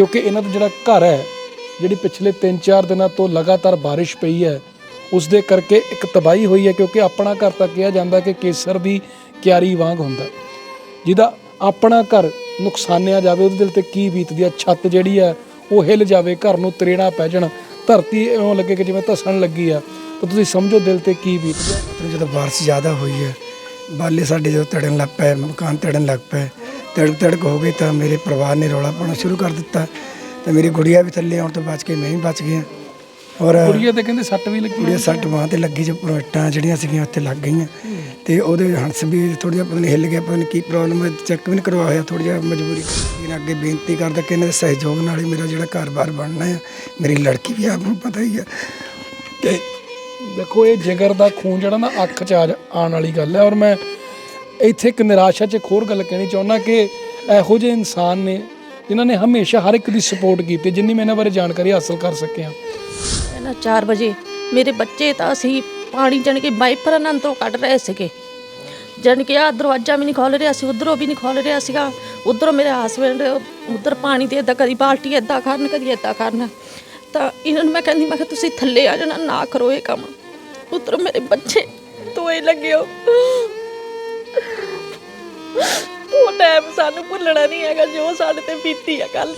ਕਿਉਂਕਿ ਇਹਨਾਂ ਦਾ ਜਿਹੜਾ ਘਰ ਹੈ, ਜਿਹੜੀ ਪਿਛਲੇ 3-4 ਦਿਨਾਂ ਤੋਂ ਲਗਾਤਾਰ ਬਾਰਿਸ਼ ਪਈ ਹੈ ਉਸ ਦੇ ਕਰਕੇ ਇੱਕ ਤਬਾਹੀ ਹੋਈ ਹੈ ਕਿਉਂਕਿ ਆਪਣਾ ਘਰ ਤਾਂ ਕਿਹਾ ਜਾਂਦਾ ਕਿ ਕੇਸਰ ਦੀ ਕਿਆਰੀ ਵਾਂਗ ਹੁੰਦਾ। ਜਿਹਦਾ ਆਪਣਾ ਘਰ ਨੁਕਸਾਨਿਆ ਜਾਵੇ, ਉਹਦੇ ਦਿਲ ਤੇ ਕੀ ਬੀਤਦੀ ਹੈ, ਛੱਤ ਜਿਹੜੀ ਹੈ, ਉਹ ਹਿੱਲ ਜਾਵੇ, ਘਰ ਨੂੰ ਤਰੇੜਾ ਪੈ ਜਾਣ, ਧਰਤੀ ਇਉਂ ਲੱਗੇ ਕਿ ਜਿਵੇਂ ਧਸਣ ਲੱਗੀ ਆ, ਤਾਂ ਤੁਸੀਂ ਸਮਝੋ ਦਿਲ ਤੇ ਕੀ ਬੀਤਦੀ ਜਦੋਂ ਬਾਰਿਸ਼ ਜ਼ਿਆਦਾ ਹੋਈ ਹੈ, ਬਾਲੇ ਸਾਡੇ ਜਦੋਂ ਤੜਨ ਲੱਗ ਪਏ, ਮਕਾਨ ਤੜਨ ਲੱਗ ਪਏ ਤੜਕ ਤੜਕ ਹੋ ਗਈ ਤਾਂ ਮੇਰੇ ਪਰਿਵਾਰ ਨੇ ਰੌਲਾ ਪਾਉਣਾ ਸ਼ੁਰੂ ਕਰ ਦਿੱਤਾ ਤੇ ਮੇਰੀ ਗੁੜੀਆ ਵੀ ਥੱਲੇ ਆਉਣ ਤੋਂ ਬਚ ਕੇ ਮੈਂ ਵੀ ਬਚ ਗਿਆ ਔਰ ਕੁੜੀਏ ਤੇ ਕਹਿੰਦੇ ਸੱਟ ਵੀ ਲੱਗੀ ਗੁੜੀਆ ਸੱਟ ਬਾਂਹ ਤੇ ਲੱਗੀ ਜੋ ਪ੍ਰੋਟਾਂ ਜਿਹੜੀਆਂ ਸੀਗੀਆਂ ਉੱਥੇ ਲੱਗ ਗਈਆਂ ਤੇ ਉਹਦੇ ਹੰਸ ਵੀ ਥੋੜਾ ਜਿਹਾ ਪਤਾ ਨਹੀਂ ਹਿੱਲ ਗਿਆ ਪਤਾ ਨਹੀਂ ਕੀ ਪ੍ਰੋਬਲਮ ਹੈ ਚੈੱਕ ਵੀ ਨਹੀਂ ਕਰਵਾਇਆ ਥੋੜਾ ਜਿਹਾ ਮਜਬੂਰੀ ਕਰਕੇ ਅੱਗੇ ਬੇਨਤੀ ਕਰਦਾ ਕਿ ਇਹਨਾਂ ਦੇ ਸਹਿਯੋਗ ਨਾਲ ਹੀ ਮੇਰਾ ਜਿਹੜਾ ਘਰ-ਬਾਰ ਬਣਨਾ ਹੈ ਮੇਰੀ ਲੜਕੀ ਵੀ ਆਪ ਨੂੰ ਪਤਾ ਹੀ ਹੈ ਕਿ ਦੇਖੋ ਇਹ ਜਿਗਰ ਦਾ ਖੂਨ ਜਿਹੜਾ ਨਾ ਅੱਖ 'ਚ ਆਉਣ ਵਾਲੀ ਗੱਲ ਹੈ ਔਰ ਮੈਂ ਇੱਥੇ ਇੱਕ ਨਿਰਾਸ਼ਾ 'ਚ ਇੱਕ ਹੋਰ ਗੱਲ ਕਹਿਣੀ ਚਾਹੁੰਦਾ ਕਿ ਇਹੋ ਜਿਹੇ ਇਨਸਾਨ ਨੇ ਜਿਨ੍ਹਾਂ ਨੇ ਹਮੇਸ਼ਾ ਹਰ ਇੱਕ ਦੀ ਸਪੋਰਟ ਕੀਤੀ, ਜਿੰਨੀ ਮੈਂ ਇਹਨਾਂ ਬਾਰੇ ਜਾਣਕਾਰੀ ਹਾਸਲ ਕਰ ਸਕਿਆ। ਹੈ ਨਾ 4 ਵਜੇ ਮੇਰੇ ਬੱਚੇ ਤਾਂ ਅਸੀਂ ਪਾਣੀ ਜਣ ਕੇ ਵਾਈਪਰ ਨਾਲ ਤੋਂ ਕੱਢ ਰਹੇ ਸੀਗੇ। ਜਣ ਕੇ ਆ ਦਰਵਾਜ਼ਾ ਵੀ ਨਹੀਂ ਖੋਲ ਰਿਹਾ ਸੀ, ਉਧਰੋਂ ਵੀ ਨਹੀਂ ਖੋਲ ਰਿਹਾ ਸੀਗਾ। ਉਧਰੋਂ ਮੇਰੇ ਹਸਬੰਡ ਉਧਰ ਪਾਣੀ ਦੇ ਏਦਾਂ ਕਦੀ ਬਾਲਟੀ ਏਦਾਂ ਕਰਨ ਕਦੀ ਏਦਾਂ ਕਰਨ ਤਾਂ ਇਹਨਾਂ ਨੂੰ ਮੈਂ ਕਹਿੰਦੀ, ਮੈਂ ਕਿ ਤੁਸੀਂ ਥੱਲੇ ਆ ਜਾਣਾ, ਨਾ ਕਰੋ ਇਹ ਕੰਮ। ਉਧਰੋਂ ਮੇਰੇ ਬੱਚੇ ਤੋਏ ਲੱਗਿਓ ਉਹ ਟਾਈਮ ਸਾਨੂੰ ਭੁੱਲਣਾ ਨਹੀਂ ਹੈਗਾ ਜੋ ਸਾਡੇ ਤੇ ਬੀਤੀ ਆ ਕੱਲ